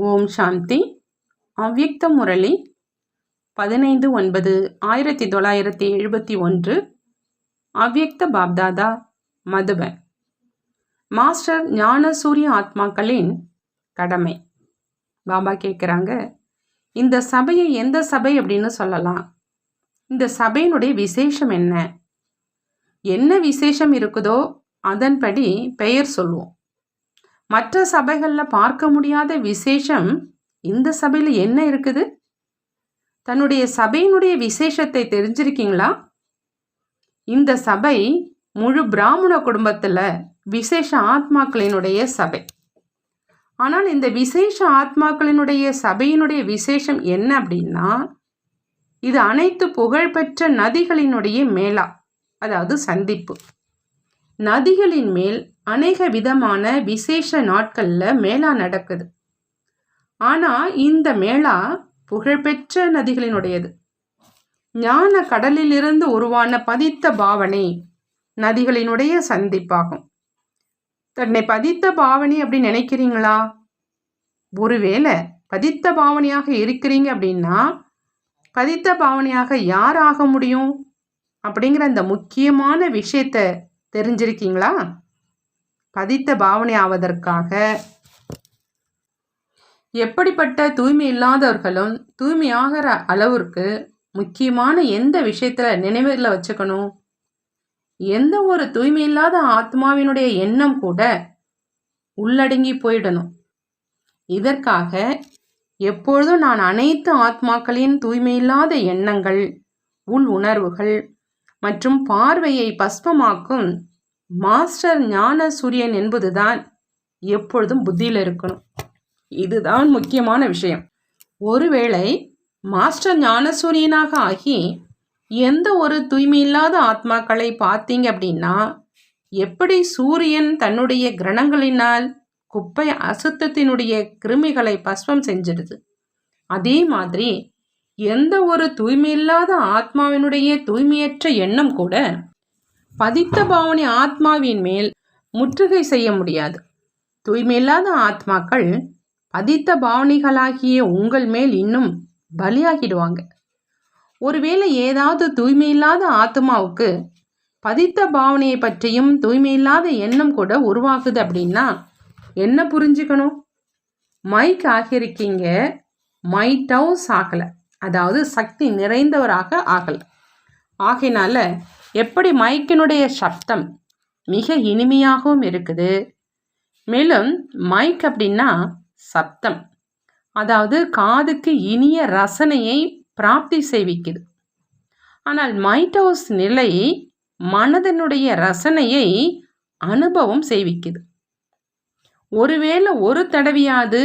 ஓம் சாந்தி. அவ்யக்த முரளி. பதினைந்து ஒன்பது ஆயிரத்தி தொள்ளாயிரத்தி எழுபத்தி ஒன்று. அவ்யக்த பாப்தாதா மதுபன். மாஸ்டர் ஞான சூரிய ஆத்மாக்களின் கடமை. பாபா கேட்குறாங்க இந்த சபையை எந்த சபை அப்படின்னு சொல்லலாம். இந்த சபையினுடைய விசேஷம் என்ன? என்ன விசேஷம் இருக்குதோ அதன்படி பெயர் சொல்லுவோம். மற்ற சபைகளில் பார்க்க முடியாத விசேஷம் இந்த சபையில் என்ன இருக்குது? தன்னுடைய சபையினுடைய விசேஷத்தை தெரிஞ்சிருக்கீங்களா? இந்த சபை முழு பிராமண குடும்பத்தில் விசேஷ ஆத்மாக்களினுடைய சபை. ஆனால் இந்த விசேஷ ஆத்மாக்களினுடைய சபையினுடைய விசேஷம் என்ன அப்படின்னா இது அனைத்து புகழ்பெற்ற நதிகளினுடைய மேலா அதாவது சந்திப்பு. நதிகளின் மேல் அநேக விதமான விசேஷ நாட்களில் மேளா நடக்குது. ஆனால் இந்த மேளா புகழ்பெற்ற நதிகளினுடையது. ஞான கடலிலிருந்து உருவான பதித்த பாவனை நதிகளினுடைய சந்திப்பாகும். தன்னை பதித்த பாவனை அப்படின்னு நினைக்கிறீங்களா? ஒருவேளை பதித்த பாவனையாக இருக்கிறீங்க அப்படின்னா பதித்த பாவனையாக யார் ஆக முடியும்? அப்படிங்கிற அந்த முக்கியமான விஷயத்த தெரிஞ்சிருக்கீங்களா? பதித்த பாவனை ஆவதற்காக எப்படிப்பட்ட தூய்மை இல்லாதவர்களும் தூய்மையாகிற அளவிற்கு முக்கியமான எந்த விஷயத்தில் நினைவில் வச்சுக்கணும்? எந்த ஒரு தூய்மை இல்லாத ஆத்மாவினுடைய எண்ணம் கூட உள்ளடங்கி போயிடணும். இதற்காக எப்பொழுதும் நான் அனைத்து ஆத்மாக்களின் தூய்மையில்லாத எண்ணங்கள் உள் உணர்வுகள் மற்றும் பார்வையை பஸ்பமாக்கும் மாஸ்டர் ஞான சூரியன் என்பதுதான் எப்பொழுதும் புத்தியில் இருக்கணும். இதுதான் முக்கியமான விஷயம். ஒருவேளை மாஸ்டர் ஞானசூரியனாக ஆகி எந்த ஒரு தூய்மையில்லாத ஆத்மாக்களை பார்த்தீங்க அப்படின்னா எப்படி சூரியன் தன்னுடைய கிரணங்களினால் குப்பை அசுத்தத்தினுடைய கிருமிகளை பஸ்வம் செஞ்சிடுது. அதே மாதிரி எந்த ஒரு தூய்மையில்லாத ஆத்மாவினுடைய தூய்மையற்ற எண்ணம் கூட பதித்த பாவனை ஆத்மாவின் மேல் முற்றுகை செய்ய முடியாது. தூய்மையில்லாத ஆத்மாக்கள் பதித்த பாவனைகளாகிய உங்கள் மேல் இன்னும் பலியாகிடுவாங்க. ஒருவேளை ஏதாவது தூய்மையில்லாத ஆத்மாவுக்கு பதித்த பாவனையை பற்றியும் தூய்மையில்லாத எண்ணம் கூட உருவாகுது அப்படின்னா என்ன புரிஞ்சுக்கணும்? மைக் ஆகியிருக்கீங்க. மைட்டவுஸ் ஆகலை. அதாவது சக்தி நிறைந்தவராக ஆகலை. ஆகையினால எப்படி மைக்கினுடைய சப்தம் மிக இனிமையாகவும் இருக்குது. மேலும் மைக் அப்படின்னா சப்தம். அதாவது காதுக்கு இனிய ரசனையை பிராப்தி செய்விக்குது. ஆனால் மைட்டோஸ் நிலை மனதனுடைய ரசனையை அனுபவம் செய்விக்குது. ஒருவேளை ஒரு தடவையாவது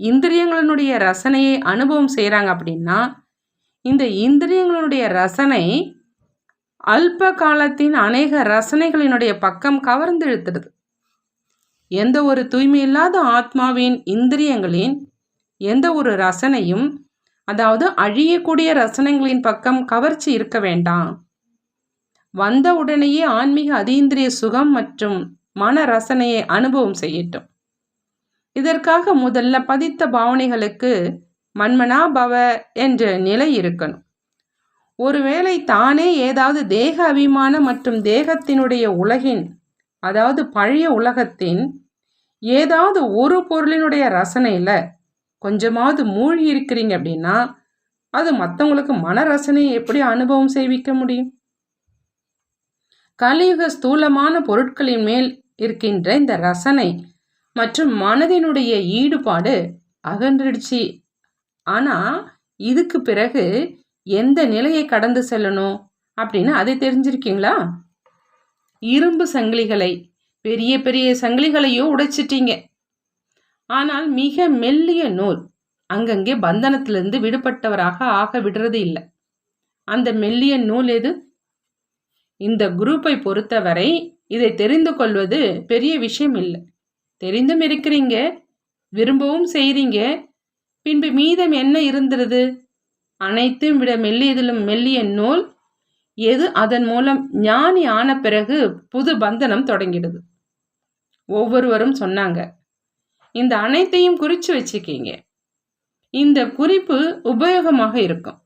இந்திரியங்களினுடைய ரசனையை அனுபவம் செய்கிறாங்க அப்படின்னா இந்த இந்திரியங்களுடைய ரசனை அல்ப காலத்தின் அநேக ரசனைகளினுடைய பக்கம் கவர்ந்திழுத்துறது எந்த ஒரு தூய்மையில்லாத ஆத்மாவின் இந்திரியங்களின் எந்த ஒரு ரசனையும் அதாவது அழியக்கூடிய ரசனைகளின் பக்கம் கவர்ச்சி இருக்க வேண்டாம். வந்த உடனேயே ஆன்மீக அதீந்திரிய சுகம் மற்றும் மன ரசனையை அனுபவம் செய்யட்டும். இதற்காக முதல்ல பதித்த பாவனைகளுக்கு மன்மனா பவ என்ற நிலை இருக்கணும். ஒருவேளை தானே ஏதாவது தேக அபிமானம் மற்றும் தேகத்தினுடைய உலகின் அதாவது பழைய உலகத்தின் ஏதாவது ஒரு பொருளினுடைய ரசனையில் கொஞ்சமாவது மூழ்கி இருக்கிறீங்க அப்படின்னா அது மற்றவங்களுக்கு மன ரசனையை எப்படி அனுபவம் செய்விக்க முடியும்? கலியுக ஸ்தூலமான பொருட்களின் மேல் இருக்கின்ற இந்த ரசனை மற்றும் மனதினுடைய ஈடுபாடு அகன்றிடுச்சு. ஆனால் இதுக்கு பிறகு எந்த நிலையை கடந்து செல்லணும் அப்படின்னு அதை தெரிஞ்சிருக்கீங்களா? இரும்பு சங்கிலிகளை பெரிய பெரிய சங்கிலிகளையும் உடைச்சிட்டீங்க. ஆனால் மிக மெல்லிய நூல் அங்கங்கே பந்தனத்திலிருந்து விடுபட்டவராக ஆக விடுறது இல்லை. அந்த மெல்லிய நூல் எது? இந்த குரூப்பை பொறுத்தவரை இதை தெரிந்து கொள்வது பெரிய விஷயம் இல்லை. தெரிந்தும் இருக்கிறீங்க விரும்பவும் செய்கிறீங்க பின்பு மீதம் என்ன இருந்துருது அனைத்தும் விட மெல்லியதிலும் மெல்லிய நூல் எது? அதன் மூலம் ஞானி ஆன பிறகு புது பந்தனம் தொடங்கிடுது. ஒவ்வொருவரும் சொன்னாங்க இந்த அனைத்தையும் குறித்து வச்சுக்கிங்க இந்த குறிப்பு உபயோகமாக இருக்கும்.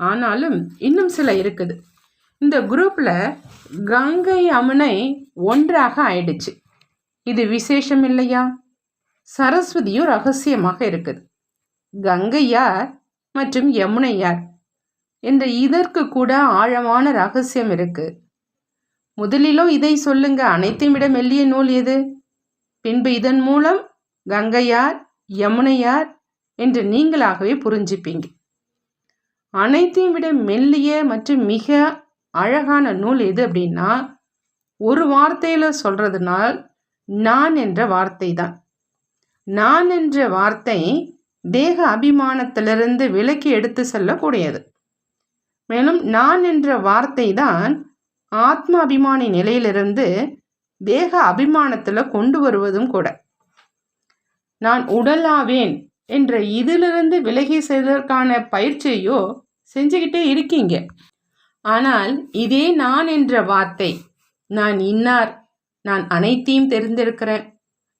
ஆனாலும் இன்னும் சில இருக்குது. இந்த குரூப்பில் கங்கை அமுனை ஒன்றாக ஆயிடுச்சு. இது விசேஷம் இல்லையா? சரஸ்வதியும் ரகசியமாக இருக்குது. கங்கையார் மற்றும் யமுனையார். என்ற இதற்கு கூட ஆழமான ரகசியம் இருக்கு. முதலிலும் இதை சொல்லுங்க. அனைத்தையும் விட மெல்லிய நூல் எது? பின்பு இதன் மூலம் கங்கையார் யமுனையார் என்று நீங்களாகவே புரிஞ்சுப்பீங்க. அனைத்தையும் விட மெல்லிய மற்றும் மிக அழகான நூல் எது அப்படின்னா ஒரு வார்த்தையில் சொல்றதுனால் நான் என்ற வார்த்தை தான் நான் என்ற வார்த்தை தேக அபிமானத்திலிருந்து விலக்கி எடுத்து செல்லக்கூடியது. மேலும் நான் என்ற வார்த்தை தான் ஆத்ம அபிமானி நிலையிலிருந்து தேக அபிமானத்தில் கொண்டு வருவதும் கூட. நான் உடலாவேன் என்ற இதிலிருந்து விலகி செய்வதற்கான பயிற்சியோ செஞ்சுக்கிட்டே இருக்கீங்க. ஆனால் இதே நான் என்ற வார்த்தை நான் இன்னார் நான் அனைத்தையும் தெரிந்திருக்கிறேன்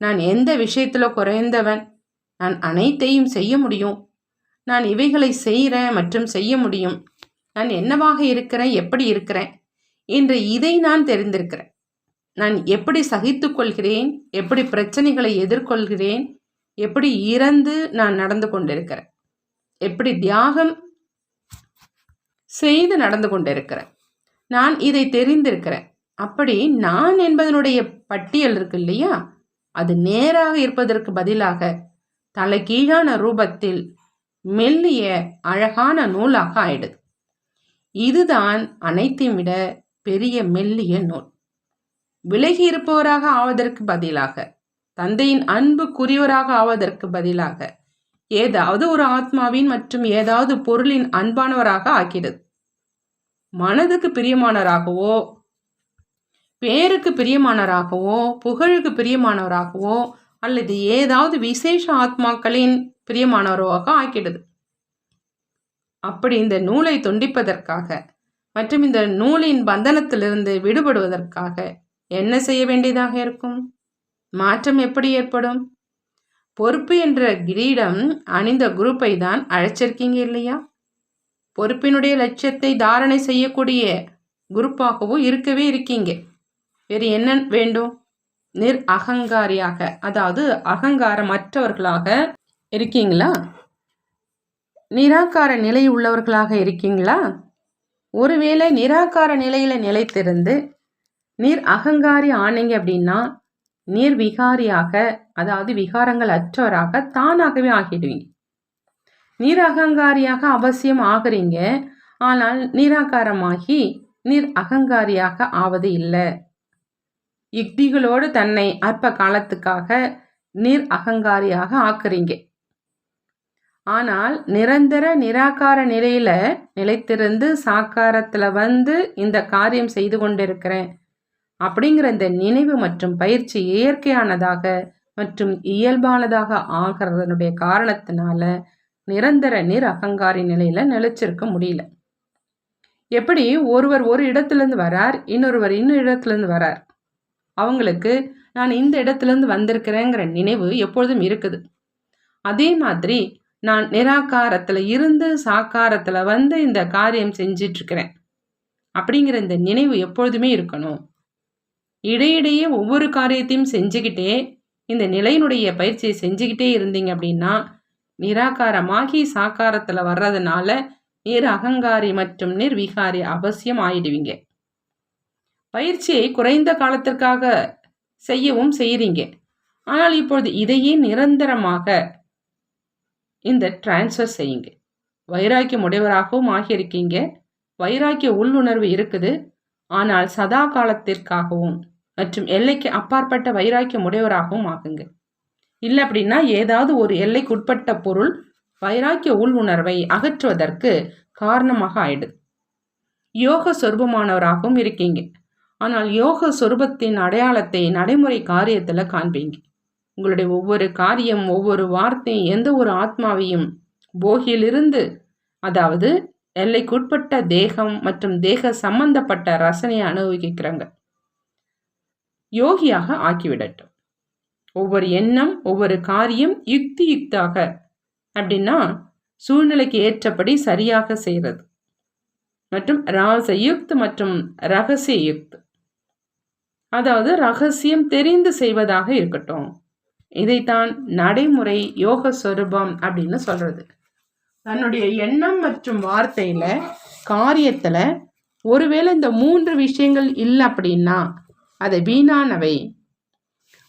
நான் எந்த விஷயத்தில் குறைந்தவன் நான் அனைத்தையும் செய்ய முடியும். நான் இவைகளை செய்கிறேன் மற்றும் செய்ய முடியும். நான் என்னவாக இருக்கிறேன்? எப்படி இருக்கிறேன்? என்று இதை நான் தெரிந்திருக்கிறேன். நான் எப்படி சகித்து கொள்கிறேன்? எப்படி பிரச்சனைகளை எதிர்கொள்கிறேன்? எப்படி இறந்து நான் நடந்து கொண்டிருக்கிறேன்? எப்படி தியாகம் செய்து நடந்து கொண்டிருக்கிறேன்? நான் இதை தெரிந்திருக்கிறேன். அப்படி நான் என்பதனுடைய பட்டியல் இருக்கு இல்லையா? அது நேராக இருப்பதற்கு பதிலாக தலைகீழான ரூபத்தில் மெல்லிய அழகான நூலாக ஆயிடுது. இதுதான் அனைத்தையும் விட பெரிய மெல்லிய நூல். விலகி இருப்பவராக ஆவதற்கு பதிலாக தந்தையின் அன்பு ஆவதற்கு பதிலாக ஏதாவது ஒரு ஆத்மாவின் மற்றும் ஏதாவது பொருளின் அன்பானவராக ஆக்கிறது மனதுக்கு பிரியமானவராகவோ பேருக்கு பிரியமானவராகவோ புகழுக்கு பிரியமானவராகவோ அல்லது ஏதாவது விசேஷ ஆத்மாக்களின் பிரியமானவராக ஆக்கிடுது. அப்படி இந்த நூலை துண்டிப்பதற்காக மற்றும் இந்த நூலின் பந்தனத்திலிருந்து விடுபடுவதற்காக என்ன செய்ய வேண்டியதாக இருக்கும்? மாற்றம் எப்படி ஏற்படும்? பொறுப்பு என்ற கிரீடம் அணிந்த குரூப்பை தான் அழைச்சிருக்கீங்க இல்லையா? பொறுப்பினுடைய லட்சியத்தை தாரணை செய்யக்கூடிய குரூப்பாகவும் இருக்கவே இருக்கீங்க. வேறு என்ன வேண்டும்? நிர் அகங்காரியாக அதாவது அகங்காரமற்றவர்களாக இருக்கீங்களா? நிராகார நிலை உள்ளவர்களாக இருக்கீங்களா? ஒருவேளை நிராகார நிலையில் நிலைத்திருந்து நீர் அகங்காரி ஆனீங்க அப்படின்னா நீர் விகாரியாக அதாவது விகாரங்கள் அற்றவராக தானாகவே ஆகிடுவீங்க. நீர் அகங்காரியாக அவசியம் ஆகுறீங்க ஆனால் நிராகாரமாகி நீர் அகங்காரியாக ஆவது இல்லை. யுக்திகளோடு தன்னை அற்ப காலத்துக்காக நீர் அகங்காரியாக ஆக்குறீங்க. ஆனால் நிரந்தர நிராகார நிலையில நிலைத்திருந்து சாக்காரத்தில் வந்து இந்த காரியம் செய்து கொண்டிருக்கிறேன் அப்படிங்கிற இந்த நினைவு மற்றும் பயிற்சி இயற்கையானதாக மற்றும் இயல்பானதாக ஆகிறதனுடைய காரணத்தினால நிரந்தர நீர் அகங்காரி நிலையில நிலைச்சிருக்க முடியல. எப்படி ஒருவர் ஒரு இடத்துலேருந்து வரார் இன்னொருவர் இன்னொரு இடத்துலேருந்து வரார்? அவங்களுக்கு நான் இந்த இடத்துலேருந்து வந்திருக்கிறேங்கிற நினைவு எப்பொழுதும் இருக்குது. அதே மாதிரி நான் நிராகாரத்தில் இருந்து சாக்காரத்தில் வந்து இந்த காரியம் செஞ்சிட்ருக்கிறேன். அப்படிங்கிற இந்த நினைவு எப்பொழுதுமே இருக்கணும். இடையிடையே ஒவ்வொரு காரியத்தையும் செஞ்சுக்கிட்டே இந்த நிலையினுடைய பயிற்சியை செஞ்சுக்கிட்டே இருந்தீங்க அப்படின்னா நிராகாரமாகி சாக்காரத்தில் வர்றதுனால நீர் அகங்காரி மற்றும் நிர்விகாரி அவசியம் ஆயிடுவீங்க. பயிற்சியை குறைந்த காலத்திற்காக செய்யவும் செய்கிறீங்க ஆனால் இப்பொழுது இதையே நிரந்தரமாக இந்த டிரான்ஸ்ஃபர் செய்யுங்க. வைராக்கிய உடையவராகவும் ஆகியிருக்கீங்க. வைராக்கிய உள்ளுணர்வு இருக்குது. ஆனால் சதா காலத்திற்காகவும் மற்றும் எல்லைக்கு அப்பாற்பட்ட வைராக்கியம் உடையவராகவும் ஆகுங்க. இல்லை அப்படின்னா ஏதாவது ஒரு எல்லைக்குட்பட்ட பொருள் வைராக்கிய உள் உணர்வை அகற்றுவதற்கு காரணமாக ஆயிடுது. யோக சொருபமானவராகவும் இருக்கீங்க. ஆனால் யோக சொரூபத்தின் அடையாளத்தை நடைமுறை காரியத்தில் காண்பீங்க. உங்களுடைய ஒவ்வொரு காரியம் ஒவ்வொரு வார்த்தையும் எந்த ஒரு ஆத்மாவையும் போகியிலிருந்து அதாவது எல்லைக்குட்பட்ட தேகம் மற்றும் தேக சம்பந்தப்பட்ட ரசனையை அனுபவிக்கிறாங்க யோகியாக ஆக்கிவிடட்டும். ஒவ்வொரு எண்ணம் ஒவ்வொரு காரியம் யுக்தி யுக்தாக அப்படின்னா சூழ்நிலைக்கு ஏற்றபடி சரியாக செய்கிறது மற்றும் ராசயுக்த் மற்றும் ரகசிய யுக்த். அதாவது ரகசியம் தெரிந்து செய்வதாக இருக்கட்டும். இதைத்தான் நடைமுறை யோக சொரூபம் அப்படின்னு சொல்றது. தன்னுடைய எண்ணம் மற்றும் வார்த்தையில காரியத்துல ஒருவேளை இந்த மூன்று விஷயங்கள் இல்லை அப்படின்னா அதை வீணானவை.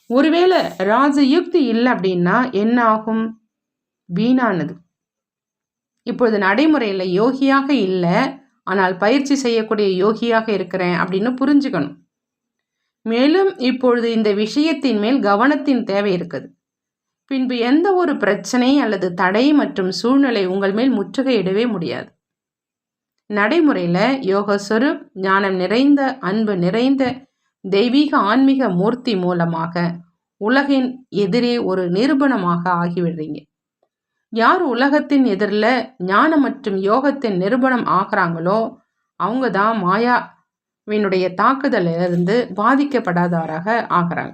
ஒருவேளை ராஜயுக்தி இல்லை அப்படின்னா என்ன ஆகும்? வீணானது. இப்பொழுது நடைமுறையில் யோகியாக இல்லை ஆனால் பயிற்சி செய்யக்கூடிய யோகியாக இருக்கிறேன் அப்படின்னு புரிஞ்சுக்கணும். மேலும் இப்பொழுது இந்த விஷயத்தின் மேல் கவனத்தின் தேவை இருக்குது பின்பு எந்த ஒரு பிரச்சனை அல்லது தடை மற்றும் சூழ்நிலை உங்கள் மேல் முற்றுகையிடவே முடியாது. நடைமுறையில் யோக சொரூப் ஞானம் நிறைந்த அன்பு நிறைந்த தெய்வீக ஆன்மீக மூர்த்தி மூலமாக உலகின் எதிரே ஒரு நிரூபணமாக ஆகிவிடுறீங்க. யார் உலகத்தின் எதிரில் ஞானம் மற்றும் யோகத்தின் நிரூபணம் ஆகிறாங்களோ அவங்க தான் மாயா மாயாவினுடைய தாக்குதலிலிருந்து பாதிக்கப்படாதவராக ஆகிறாங்க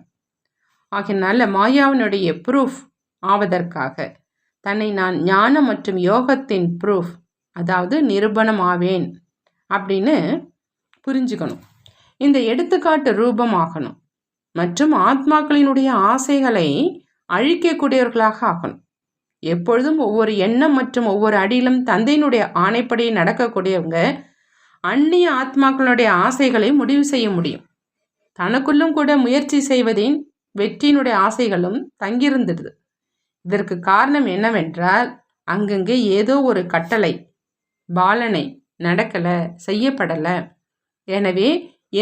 ஆகினால மாயாவினுடைய ப்ரூஃப் ஆவதற்காக தன்னை நான் ஞானம் மற்றும் யோகத்தின் ப்ரூஃப் அதாவது நிரூபணம் ஆவேன் அப்படின்னு புரிஞ்சுக்கணும். இந்த எடுத்துக்காட்டு ரூபமாகணும் மற்றும் ஆத்மாக்களினுடைய ஆசைகளை அழிக்கக்கூடியவர்களாக ஆகணும் எப்பொழுதும் ஒவ்வொரு எண்ணம் மற்றும் ஒவ்வொரு அடியிலும் தந்தையினுடைய ஆணைப்படி நடக்கக்கூடியவங்க அந்நிய ஆத்மாக்களுடைய ஆசைகளை முடிவு செய்ய முடியும். தனக்குள்ளும் கூட முயற்சி செய்வதின் வெற்றியினுடைய ஆசைகளும் தங்கியிருந்துடுது. இதற்கு காரணம் என்னவென்றால் அங்கங்கே ஏதோ ஒரு கட்டளை பாலனை நடக்கலை செய்யப்படலை. எனவே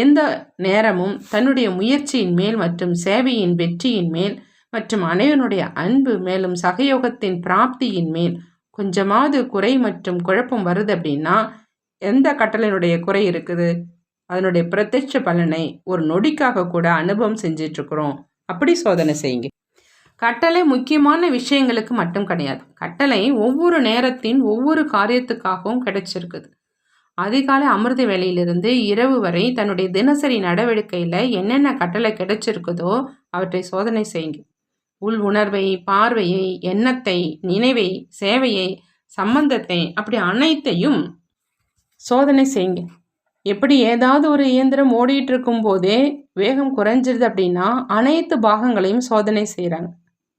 எந்த நேரமும் தன்னுடைய முயற்சியின் மேல் மற்றும் சேவையின் வெற்றியின் மேல் மற்றும் அனைவனுடைய அன்பு மேலும் சகயோகத்தின் பிராப்தியின் மேல் கொஞ்சமாவது குறை மற்றும் குழப்பம் வருது அப்படின்னா எந்த கட்டளையினுடைய குறை இருக்குது? அதனுடைய பிரத்யட்ச பலனை ஒரு நொடிக்காக கூட அனுபவம் செஞ்சிட்ருக்குறோம். அப்படி சோதனை செய்யுங்க. கட்டளை முக்கியமான விஷயங்களுக்கு மட்டும் கிடையாது. கட்டளை ஒவ்வொரு நேரத்தின் ஒவ்வொரு காரியத்துக்காகவும் கிடைச்சிருக்குது. அதிகாலை அமிர்த வேலையிலிருந்து இரவு வரை தன்னுடைய தினசரி நடவடிக்கையில் என்னென்ன கட்டளை கிடைச்சிருக்குதோ அவற்றை சோதனை செய்யுங்க. உள் உணர்வை பார்வையை எண்ணத்தை நினைவை சேவையை சம்பந்தத்தை அப்படி அனைத்தையும் சோதனை செய்யுங்க. எப்படி ஏதாவது ஒரு இயந்திரம் ஓடிட்டு இருக்கும் போதே வேகம் குறைஞ்சிருது அப்படின்னா அனைத்து பாகங்களையும் சோதனை செய்கிறாங்க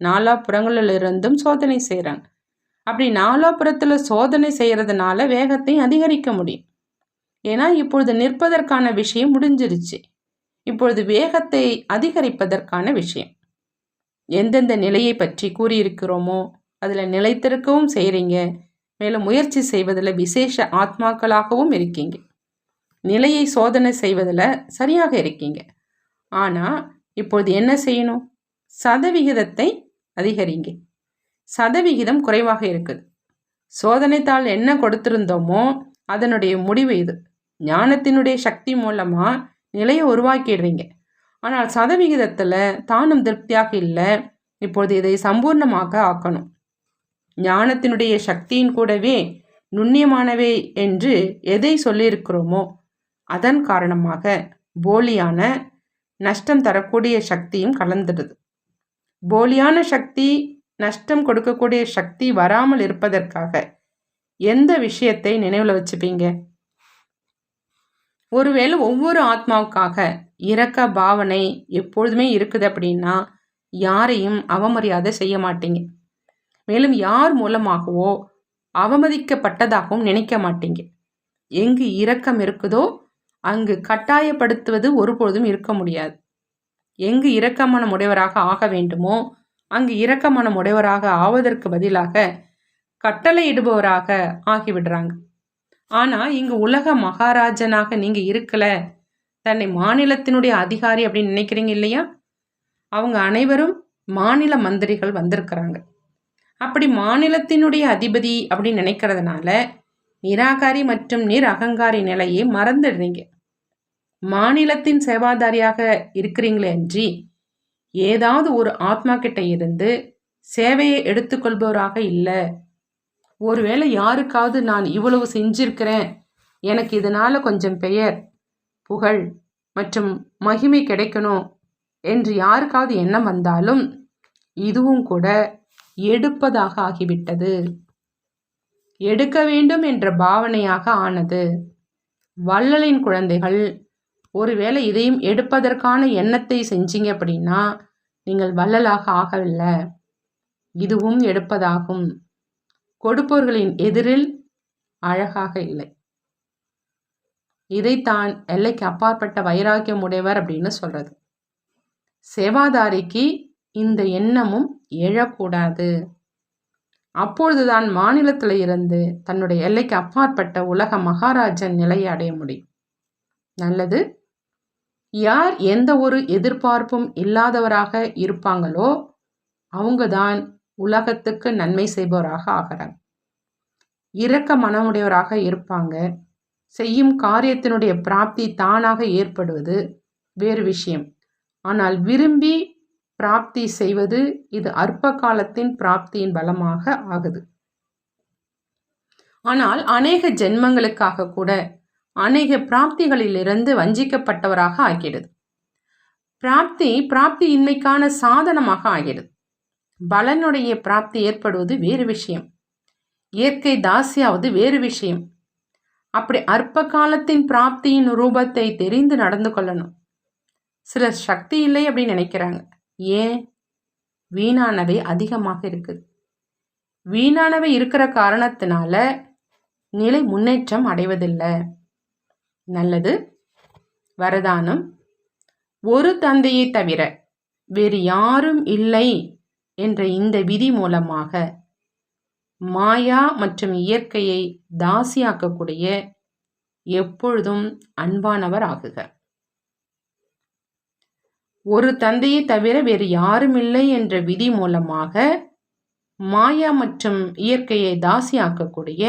நாலாப்புறங்களிலிருந்தும் சோதனை செய்கிறாங்க அப்படி நாலாபுரத்தில் சோதனை செய்கிறதுனால வேகத்தை அதிகரிக்க முடியும். ஏன்னா இப்பொழுது நிற்பதற்கான விஷயம் முடிஞ்சிருச்சு. இப்பொழுது வேகத்தை அதிகரிப்பதற்கான விஷயம். எந்தெந்த நிலையை பற்றி கூறியிருக்கிறோமோ அதில் நிலைத்திருக்கவும் செய்கிறீங்க மேலும் முயற்சி செய்வதில் விசேஷ ஆத்மாக்களாகவும் இருக்கீங்க. நிலையை சோதனை செய்வதில் சரியாக இருக்கீங்க. ஆனால் இப்பொழுது என்ன செய்யணும்? சதவிகிதத்தை அதிகரிங்க. சதவிகிதம் குறைவாக இருக்குது. சோதனைத்தாள் என்ன கொடுத்திருந்தோமோ அதனுடைய முடிவு இது. ஞானத்தினுடைய சக்தி மூலமாக நிலையை உருவாக்கிடுறீங்க. ஆனால் சதவிகிதத்தில் தானும் திருப்தியாக இல்லை. இப்பொழுது இதை சம்பூர்ணமாக ஆக்கணும். ஞானத்தினுடைய சக்தியின் கூடவே நுண்ணியமானவை என்று எதை சொல்லியிருக்கிறோமோ அதன் காரணமாக போலியான நஷ்டம் தரக்கூடிய சக்தியும் கலந்துடுது. போலியான சக்தி நஷ்டம் கொடுக்கக்கூடிய சக்தி வராமல் இருப்பதற்காக எந்த விஷயத்தை நினைவில் வச்சுப்பீங்க? ஒருவேளை ஒவ்வொரு ஆத்மாவுக்காக இரக்க பாவனை எப்பொழுதுமே இருக்குது அப்படின்னா யாரையும் அவமரியாதை செய்ய மாட்டீங்க. மேலும் யார் மூலமாகவோ அவமதிக்கப்பட்டதாகவும் நினைக்க மாட்டீங்க. எங்கு இரக்கம் இருக்குதோ அங்கு கட்டாயப்படுத்துவது ஒருபொழுதும் இருக்க முடியாது. எங்கு இரக்கமான உடையவராக ஆக வேண்டுமோ அங்கு இரக்கமான உடையவராக ஆவதற்கு பதிலாக கட்டளையிடுபவராக ஆகிவிடுறாங்க. ஆனால் இங்கு உலக மகாராஜனாக நீங்கள் இருக்கல தன்னை மாநிலத்தினுடைய அதிகாரி அப்படின்னு நினைக்கிறீங்க இல்லையா? அவங்க அனைவரும் மாநில மந்திரிகள் வந்திருக்கிறாங்க. அப்படி மாநிலத்தினுடைய அதிபதி அப்படின்னு நினைக்கிறதுனால நிராகாரி மற்றும் நிர் அகங்காரி நிலையை மறந்துடுறீங்க. மாநிலத்தின் சேவாதாரியாக இருக்கிறீங்களே அன்றி ஏதாவது ஒரு ஆத்மா கிட்ட இருந்து சேவையை எடுத்துக்கொள்பவராக இல்லை. ஒருவேளை யாருக்காவது நான் இவ்வளவு செஞ்சிருக்கிறேன் எனக்கு இதனால் கொஞ்சம் பெயர் புகழ் மற்றும் மகிமை கிடைக்கணும் என்று யாருக்காவது எண்ணம் வந்தாலும் இதுவும் கூட எடுப்பதாக ஆகிவிட்டது. எடுக்க வேண்டும் என்ற பாவனையாக ஆனது. வள்ளலின் குழந்தைகள் ஒருவேளை இதையும் எடுப்பதற்கான எண்ணத்தை செஞ்சீங்க அப்படின்னா நீங்கள் வள்ளலாக ஆகவில்லை. இதுவும் எடுப்பதாகும். கொடுப்பவர்களின் எதிரில் அழகாக இல்லை. இதைத்தான் எல்லைக்கு அப்பாற்பட்ட வைராக்கியம் உடையவர் அப்படின்னு சொல்றது. சேவாதாரிக்கு இந்த எண்ணமும் எழக்கூடாது. அப்பொழுதுதான் மாநிலத்தில் இருந்து தன்னுடைய எல்லைக்கு அப்பாற்பட்ட உலக மகாராஜன் நிலையை அடைய முடியும். நல்லது. யார் எந்த ஒரு எதிர்பார்ப்பும் இல்லாதவராக இருப்பாங்களோ அவங்க தான் உலகத்துக்கு நன்மை செய்பவராக ஆகிறாங்க. இரக்க மனமுடையவராக இருப்பாங்க. செய்யும் காரியத்தினுடைய பிராப்தி தானாக ஏற்படுவது வேறு விஷயம். ஆனால் விரும்பி பிராப்தி செய்வது இது அற்ப காலத்தின் பிராப்தியின் பலமாக ஆகுது. ஆனால் அநேக ஜென்மங்களுக்காக கூட அநேக பிராப்திகளிலிருந்து வஞ்சிக்கப்பட்டவராக ஆகிடுது. பிராப்தி பிராப்தி இன்மைக்கான சாதனமாக ஆகிடுது. பலனுடைய பிராப்தி ஏற்படுவது வேறு விஷயம். இயற்கை தாசியாவது வேறு விஷயம். அப்படி அற்ப காலத்தின் பிராப்தியின் ரூபத்தை தெரிந்து நடந்து கொள்ளணும். சிலர் சக்தி இல்லை அப்படின்னு நினைக்கிறாங்க. ஏன் வீணானவை அதிகமாக இருக்குது வீணானவை இருக்கிற காரணத்தினால நிலை முன்னேற்றம் அடைவதில்லை. நல்லது. வரதானம். ஒரு தந்தையை தவிர வேறு யாரும் இல்லை என்ற இந்த விதி மூலமாக மாயா மற்றும் இயற்கையை தாசியாக்கக்கூடிய எப்பொழுதும் அன்பானவர் ஆகுக. ஒரு தந்தையை தவிர வேறு யாரும் இல்லை என்ற விதி மூலமாக மாயா மற்றும் இயற்கையை தாசியாக்கக்கூடிய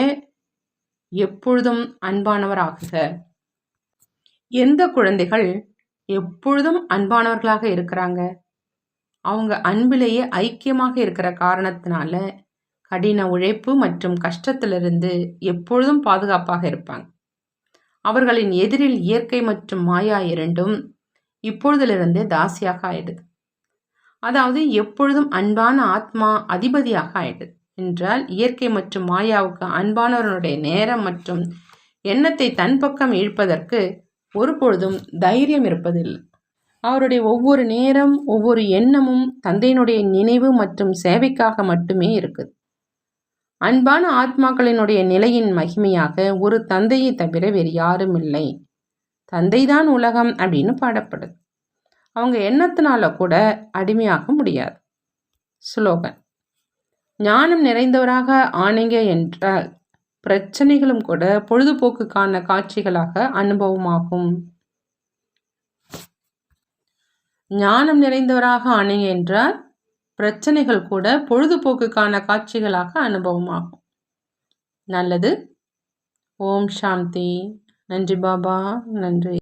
எப்பொழுதும் அன்பானவராகுக. எந்த குழந்தைகள் எப்பொழுதும் அன்பானவர்களாக இருக்கிறாங்க? அவங்க அன்பிலேயே ஐக்கியமாக இருக்கிற காரணத்தினால கடின உழைப்பு மற்றும் கஷ்டத்திலிருந்து எப்பொழுதும் பாதுகாப்பாக இருப்பாங்க. அவர்களின் எதிரில் இயற்கை மற்றும் மாயா இரண்டும் இப்பொழுதிலிருந்தே தாசியாக ஆயிடுது. அதாவது எப்பொழுதும் அன்பான ஆத்மா அதிபதியாக ஆயிடுது. என்றால் இயற்கை மற்றும் மாயாவுக்கு அன்பானவர்களுடைய நேரம் மற்றும் எண்ணத்தை தன் பக்கம் இழுப்பதற்கு ஒருபொழுதும் தைரியம் இருப்பதில்லை. அவருடைய ஒவ்வொரு நேரம் ஒவ்வொரு எண்ணமும் தந்தையினுடைய நினைவு மற்றும் சேவைக்காக மட்டுமே இருக்குது. அன்பான ஆத்மாக்களினுடைய நிலையின் மகிமையாக ஒரு தந்தையை தவிர வேறு யாரும் இல்லை. தந்தைதான் உலகம் அப்படின்னு பாடப்படுது. அவங்க எண்ணத்தினால கூட அடிமையாக முடியாது. ஸ்லோகன் ஞானம் நிறைந்தவராக ஆனீங்க என்றால் பிரச்சனைகளும் கூட பொழுதுபோக்குக்கான காட்சிகளாக அனுபவமாகும். ஞானம் நிறைந்தவராக ஆனீங்க என்றால் பிரச்சனைகள் கூட பொழுதுபோக்குக்கான காட்சிகளாக அனுபவமாகும். நல்லது. ஓம் சாந்தி. நன்றி பாபா நன்றி.